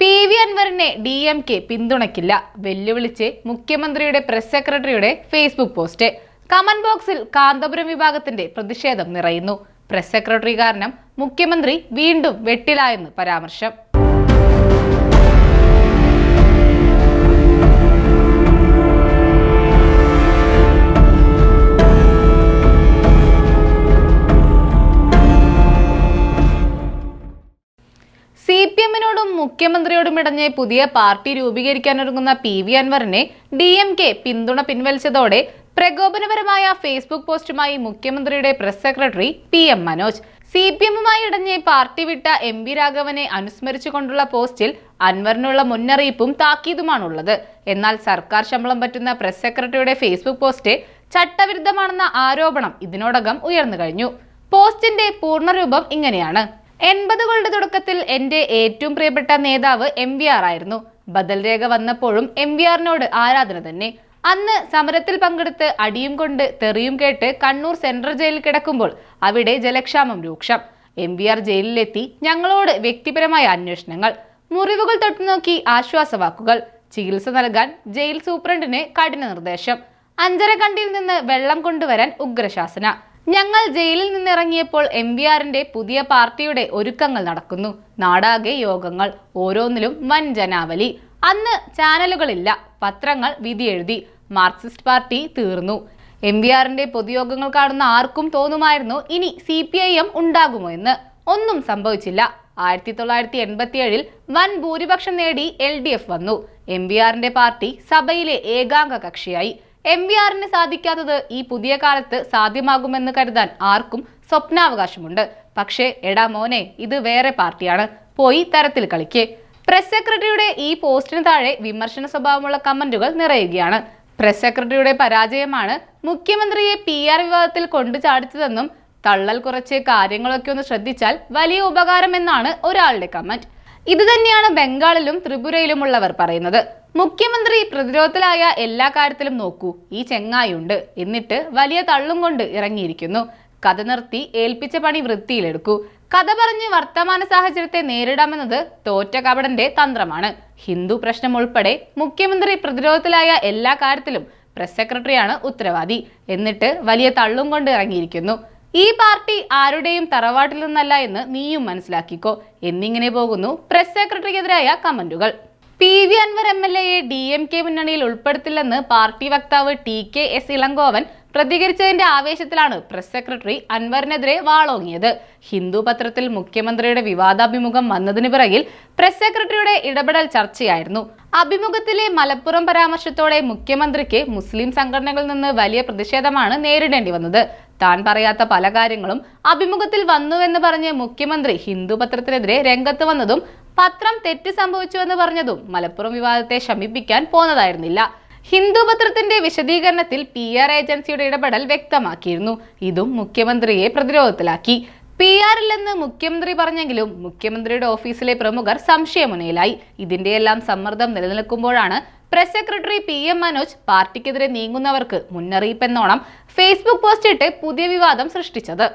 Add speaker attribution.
Speaker 1: P V അൻവറിനെ D M K പിന്തുണയ്ക്കില്ല. വെല്ലുവിളിച്ച് മുഖ്യമന്ത്രിയുടെ പ്രസ് സെക്രട്ടറിയുടെ ഫേസ്ബുക്ക് പോസ്റ്റ്. കമന്റ് ബോക്സിൽ കാന്തപുരം വിഭാഗത്തിന്റെ പ്രതിഷേധം നിറയുന്നു. പ്രസ് സെക്രട്ടറി കാരണം മുഖ്യമന്ത്രി വീണ്ടും വെട്ടിലായെന്ന് പരാമർശം. സി പി എമ്മിനോടും മുഖ്യമന്ത്രിയോടും ഇടഞ്ഞ് പുതിയ പാർട്ടി രൂപീകരിക്കാനൊരുങ്ങുന്ന പി വി അൻവറിനെ ഡി എം കെ പിന്തുണ പിൻവലിച്ചതോടെ പ്രകോപനപരമായ ഫേസ്ബുക്ക് പോസ്റ്റുമായി മുഖ്യമന്ത്രിയുടെ press secretary P M Manoj. C P എമ്മുമായി ഇടഞ്ഞ് പാർട്ടി വിട്ട എം വി രാഘവനെ അനുസ്മരിച്ചുകൊണ്ടുള്ള പോസ്റ്റിൽ അൻവറിനുള്ള മുന്നറിയിപ്പും താക്കീതുമാണുള്ളത്. എന്നാൽ സർക്കാർ ശമ്പളം പറ്റുന്ന പ്രസ് സെക്രട്ടറിയുടെ ഫേസ്ബുക്ക് പോസ്റ്റ് ചട്ടവിരുദ്ധമാണെന്ന ആരോപണം ഇതിനോടകം ഉയർന്നു കഴിഞ്ഞു. പോസ്റ്റിന്റെ പൂർണരൂപം ഇങ്ങനെയാണ്. എൺപതുകളുടെ തുടക്കത്തിൽ എന്റെ ഏറ്റവും പ്രിയപ്പെട്ട നേതാവ് എം വി ആർ ആയിരുന്നു. ബദൽ രേഖ വന്നപ്പോഴും എം വി ആറിനോട് ആരാധന തന്നെ. അന്ന് സമരത്തിൽ പങ്കെടുത്ത് അടിയും കൊണ്ട് തെറിയും കേട്ട് കണ്ണൂർ സെൻട്രൽ ജയിലിൽ കിടക്കുമ്പോൾ അവിടെ ജലക്ഷാമം രൂക്ഷം. എം വി ആർ ജയിലിലെത്തി ഞങ്ങളോട് വ്യക്തിപരമായ അന്വേഷണങ്ങൾ മുറിവുകൾ തൊട്ടുനോക്കി ആശ്വാസവാക്കുകൾ ചികിത്സ നൽകാൻ ജയിൽ സൂപ്രണ്ടിന് കഠിന നിർദ്ദേശം അഞ്ചരക്കണ്ടിയിൽ നിന്ന് വെള്ളം കൊണ്ടുവരാൻ ഉഗ്രശാസന ഞങ്ങൾ ജയിലിൽ നിന്നിറങ്ങിയപ്പോൾ എം വി ആറിന്റെ പുതിയ പാർട്ടിയുടെ ഒരുക്കങ്ങൾ നടക്കുന്നു. നാടാകെ യോഗങ്ങൾ. ഓരോന്നിലും വൻ ജനാവലി. അന്ന് ചാനലുകളില്ല. പത്രങ്ങൾ വിധി എഴുതി മാർക്സിസ്റ്റ് പാർട്ടി തീർന്നു. എം വി ആറിന്റെ പൊതുയോഗങ്ങൾ കാണുന്ന ആർക്കും തോന്നുമായിരുന്നു ഇനി സി പി ഐ എം ഉണ്ടാകുമോ എന്ന്. ഒന്നും സംഭവിച്ചില്ല. ആയിരത്തി തൊള്ളായിരത്തി എൺപത്തിയേഴിൽ വൻ ഭൂരിപക്ഷം നേടി എൽ ഡി എഫ് വന്നു. എം വി ആറിന്റെ പാർട്ടി സഭയിലെ ഏകാംഗ കക്ഷിയായി എം വി ആറിന് സാധിക്കാത്തത് ഈ പുതിയ കാലത്ത് സാധ്യമാകുമെന്ന് കരുതാൻ ആർക്കും സ്വപ്നാവകാശമുണ്ട്. പക്ഷേ എടാ മോനെ ഇത് വേറെ പാർട്ടിയാണ്. പോയി തരത്തിൽ കളിക്ക്. പ്രസ് സെക്രട്ടറിയുടെ ഈ പോസ്റ്റിന് താഴെ വിമർശന സ്വഭാവമുള്ള കമന്റുകൾ നിറയുകയാണ്. പ്രസ് സെക്രട്ടറിയുടെ പരാജയമാണ് മുഖ്യമന്ത്രിയെ പി ആർ വിവാദത്തിൽ കൊണ്ടു ചാടിച്ചതെന്നും തള്ളൽ കുറച്ച് കാര്യങ്ങളൊക്കെ ഒന്ന് ശ്രദ്ധിച്ചാൽ വലിയ ഉപകാരമെന്നാണ് ഒരാളുടെ കമന്റ്. ഇത് തന്നെയാണ് ബംഗാളിലും ത്രിപുരയിലുമുള്ളവർ പറയുന്നത്. മുഖ്യമന്ത്രി പ്രതിരോധത്തിലായ എല്ലാ കാര്യത്തിലും നോക്കൂ ഈ ചെങ്ങായുണ്ട് എന്നിട്ട് വലിയ തള്ളും കൊണ്ട് ഇറങ്ങിയിരിക്കുന്നു. കഥ നിർത്തി ഏൽപ്പിച്ച പണി വൃത്തിയിലെടുക്കൂ. കഥ പറഞ്ഞ് വർത്തമാന സാഹചര്യത്തെ നേരിടാമെന്നത് തോറ്റ കപടന്റെ തന്ത്രമാണ്. ഹിന്ദു പ്രശ്നം ഉൾപ്പെടെ മുഖ്യമന്ത്രി പ്രതിരോധത്തിലായ എല്ലാ കാര്യത്തിലും പ്രസ് സെക്രട്ടറിയാണ് ഉത്തരവാദി. എന്നിട്ട് വലിയ തള്ളും കൊണ്ട് ഇറങ്ങിയിരിക്കുന്നു. ഈ പാർട്ടി ആരുടെയും തറവാട്ടിൽ നിന്നല്ല എന്ന് നീയും മനസ്സിലാക്കിക്കോ. എന്നിങ്ങനെ പോകുന്നു പ്രസ് സെക്രട്ടറിക്കെതിരായ കമന്റുകൾ. P V Anvar M L എയെ D M K മുന്നണിയിൽ ഉൾപ്പെടുത്തില്ലെന്ന് പാർട്ടി വക്താവ് ടി കെ എസ് ഇളങ്കോവൻ പ്രതികരിച്ചതിന്റെ ആവേശത്തിലാണ് പ്രസ് സെക്രട്ടറി അൻവറിനെതിരെ വാളോങ്ങിയത്. ഹിന്ദു പത്രത്തിൽ മുഖ്യമന്ത്രിയുടെ വിവാദാഭിമുഖം വന്നതിന് പിറകിൽ പ്രസ് സെക്രട്ടറിയുടെ ഇടപെടൽ ചർച്ചയായിരുന്നു. അഭിമുഖത്തിലെ മലപ്പുറം പരാമർശത്തോടെ മുഖ്യമന്ത്രിക്ക് മുസ്ലിം സംഘടനകളിൽ നിന്ന് വലിയ പ്രതിഷേധമാണ് നേരിടേണ്ടി വന്നത്. താൻ പറയാത്ത പല കാര്യങ്ങളും അഭിമുഖത്തിൽ വന്നുവെന്ന് പറഞ്ഞ് മുഖ്യമന്ത്രി ഹിന്ദു പത്രത്തിനെതിരെ രംഗത്ത് വന്നതും പത്രം തെറ്റ് സംഭവിച്ചുവെന്ന് പറഞ്ഞതും മലപ്പുറം വിവാദത്തെ ശമിപ്പിക്കാൻ പോന്നതായിരുന്നില്ല. ഹിന്ദു പത്രത്തിന്റെ വിശദീകരണത്തിൽ പി ആർ ഏജൻസിയുടെ ഇടപെടൽ വ്യക്തമാക്കിയിരുന്നു. ഇതും മുഖ്യമന്ത്രിയെ പ്രതിരോധത്തിലാക്കി. പി ആറില്ലെന്ന് മുഖ്യമന്ത്രി പറഞ്ഞെങ്കിലും മുഖ്യമന്ത്രിയുടെ ഓഫീസിലെ പ്രമുഖർ സംശയമുനയിലായി. ഇതിന്റെയെല്ലാം സമ്മർദ്ദം നിലനിൽക്കുമ്പോഴാണ് press secretary P M Manoj പാർട്ടിക്കെതിരെ നീങ്ങുന്നവർക്ക് മുന്നറിയിപ്പെന്നോണം ഫേസ്ബുക്ക് പോസ്റ്റിട്ട് പുതിയ വിവാദം സൃഷ്ടിച്ചത്.